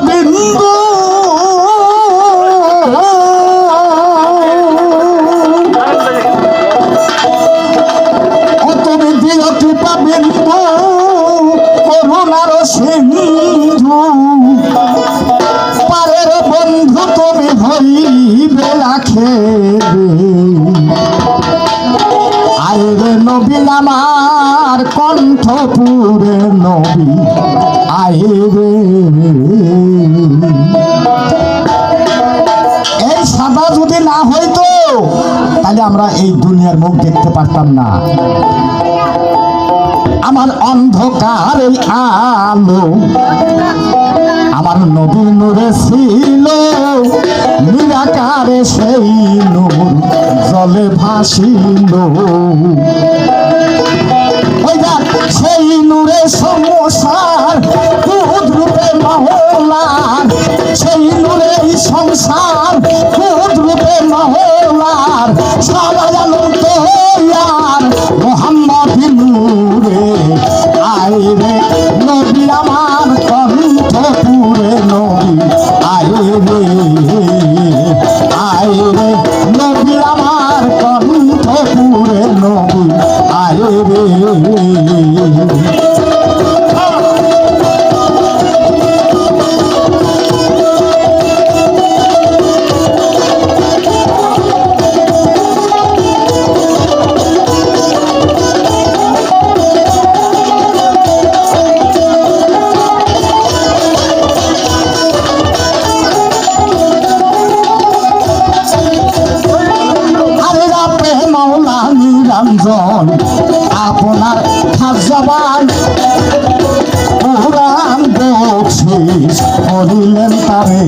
বিন্দু তুমি দিও টিপা বিন্দু করুণার সিন্ধু পারের বন্ধু তুমি হইবে রাখে আইরে নবী আমার কণ্ঠপুরে নবী আইরে এই সাদা যদি না হইতো, তাহলে আমরা এই দুনিয়ার মুখ দেখতে পারতাম না। আমার অন্ধকার এই আলো, আমার নবী নূরে ছিল নিরাকারে সেই নূর জলে ভাসিল। নূরে সংসার আইরে নিরঞ্জন আপনার খাজাবান পুরাণ বকশিস করিলেন তারে।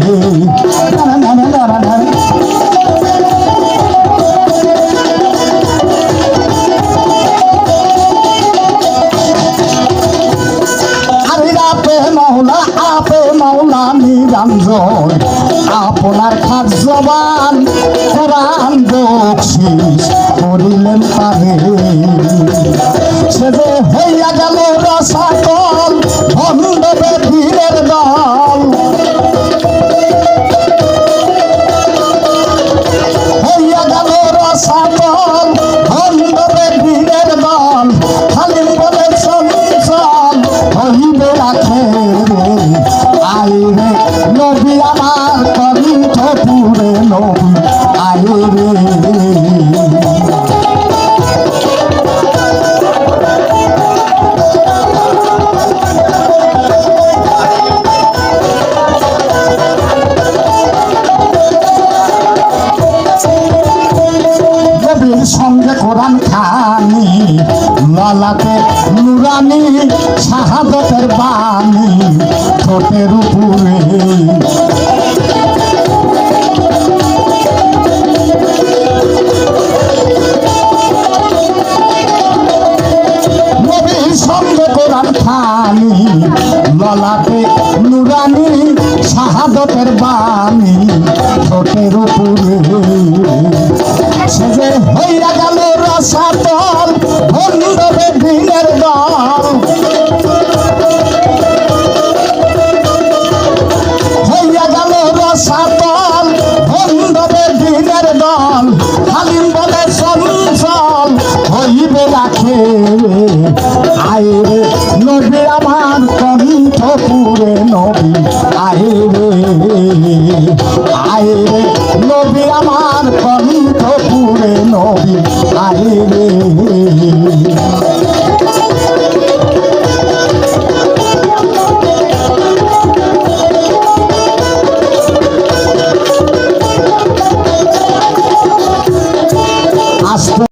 আপে আপে মাওলা নিরঞ্জন আপনার খাদ জবান কোরআন বকশিস করিলেন পারে। সে যে হইয়া গেল রসাতল ভণ্ডবে লালাতে নুরানি শাহাদতের বাণী ঠোঁটের উপরে খানি ললাতে নুরানি শাহাদতের বাণী ঠোঁটের উপরে। সেজে হইয়া গেল রসাতল বন্ধবে দিনের দল আমার কণ্ঠপুরে নবী আইরে রে নবী আমার কণ্ঠপুরে